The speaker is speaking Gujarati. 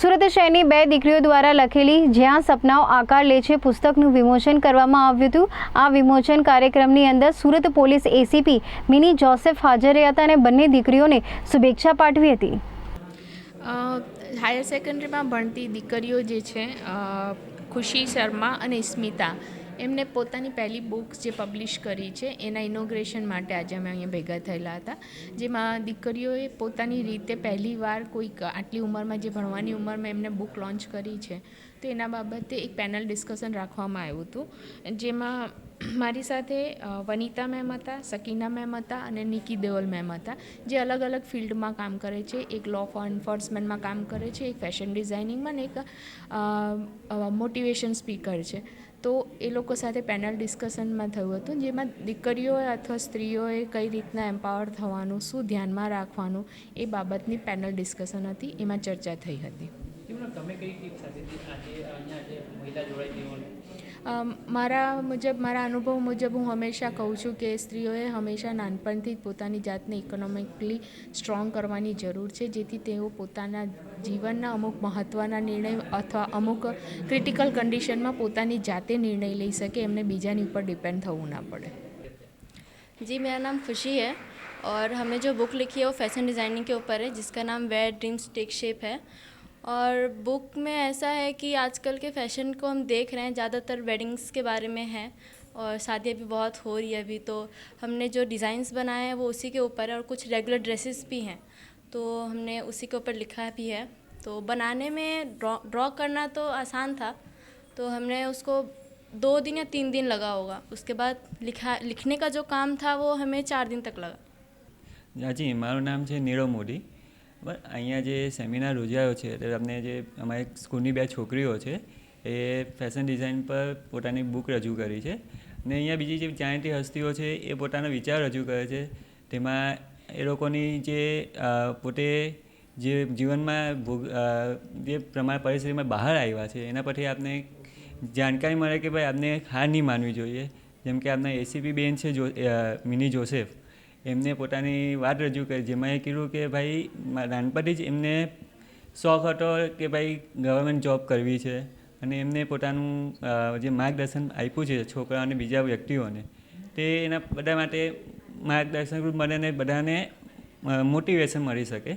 સુરત શહેરની બે દીકરીઓ દ્વારા લખેલી જ્યાં સપનાઓ આકાર લે છે, પુસ્તકનું વિમોચન કરવામાં આવ્યું હતું. આ વિમોચન કાર્યક્રમની અંદર સુરત પોલીસ એસીપી મિની જોસેફ હાજર રહ્યા હતા અને બંને દીકરીઓને શુભેચ્છા પાઠવી હતી. હાયર સેકન્ડરીમાં ભણતી દીકરીઓ જે છે ખુશી શર્મા અને સ્મિતા. એમને પોતાની પહેલી બુક જે પબ્લિશ કરી છે, એના ઇનોગ્રેશન માટે આજે અમે અહીંયા ભેગા થયેલા હતા, જેમાં દીકરીઓએ પોતાની રીતે પહેલી વાર કોઈક આટલી ઉંમરમાં, જે ભણવાની ઉંમરમાં એમને બુક લોન્ચ કરી છે, તો એના બાબતે એક પેનલ ડિસ્કશન રાખવામાં આવ્યું હતું, જેમાં મારી સાથે વનિતા મેમ હતા, સકીના મેમ હતા અને નિકી દેઓલ મેમ હતા, જે અલગ અલગ ફિલ્ડમાં કામ કરે છે, એક લો એન્ફોર્સમેન્ટમાં કામ કરે છે, એક ફેશન ડિઝાઇનિંગમાં અને એક મોટિવેશન સ્પીકર છે. તો એ લોકો સાથે પેનલ ડિસ્કશનમાં થયું હતું, જેમાં દીકરીઓએ અથવા સ્ત્રીઓએ કઈ રીતના એમ્પાવર થવાનું, શું ધ્યાનમાં રાખવાનું, એ બાબતની પેનલ ડિસ્કશન હતી, એમાં ચર્ચા થઈ હતી. તમે કઈ ટીપ્સ આપી હતી આજે અહીંયા જે મહિલા જોડાઈ તેઓને અમ, મારા મુજબ મારા અનુભવ મુજબ હું હંમેશા કહું છું કે સ્ત્રીઓએ હંમેશા નાનપણથી જ પોતાની જાતને ઇકોનોમિકલી સ્ટ્રોંગ કરવાની જરૂર છે જેથી તેઓ પોતાના જીવનના અમુક મહત્ત્વના નિર્ણય અથવા અમુક ક્રિટિકલ કન્ડિશનમાં પોતાની જાતે નિર્ણય લઈ શકે એમને બીજાની ઉપર ડિપેન્ડ થવું ના પડે जी मेरा नाम खुशी है और हमने जो बुक लिखी है वो फैशन डिज़ाइनिंग के ऊपर है जिसका नाम वेयर ड्रीम्स टेक शेप है और बुक में ऐसा है कि आजकल के फैशन को हम देख रहे हैं ज़्यादातर वेडिंग्स के बारे में है और शादियाँ भी बहुत हो रही है अभी तो हमने जो डिज़ाइंस बनाए हैं वो उसी के ऊपर है और कुछ रेगुलर ड्रेसेस भी हैं तो हमने उसी के ऊपर लिखा भी है तो बनाने में ड्रॉ ड्रॉ करना तो आसान था तो हमने उसको दो दिन या तीन दिन लगा होगा उसके बाद लिखा लिखने का जो काम था वो हमें चार दिन तक लगा હાજી મારું નામ છે નીરવ મોદી બરાબર. અહીંયા જે સેમિનાર યોજાયો છે, એટલે અમને જે અમારી સ્કૂલની બે છોકરીઓ છે, એ ફેશન ડિઝાઇન પર પોતાની બુક રજૂ કરી છે. ને અહીંયા બીજી જે જાણીતી હસ્તીઓ છે, એ પોતાનો વિચાર રજૂ કરે છે. તેમાં એ લોકોની જે પોતે જે જીવનમાં ભોગ જે પ્રમાણે પરિસ્થિતિમાં બહાર આવ્યા છે, એના પરથી આપને જાણકારી મળે કે ભાઈ આપને હાર નહીં માનવી જોઈએ. જેમ કે આપના એસીપી બેન છે જો મિની જોસેફ. એમને પોતાની વાત રજૂ કરી, જેમાં એ કીધું કે ભાઈ નાનપણથી જ એમને શોખ હતો કે ભાઈ ગવર્મેન્ટ જોબ કરવી છે. અને એમને પોતાનું જે માર્ગદર્શન આપ્યું છે છોકરા અને બીજા વ્યક્તિઓને, તે એના બધા માટે માર્ગદર્શન ને બધાને મોટિવેશન મળી શકે.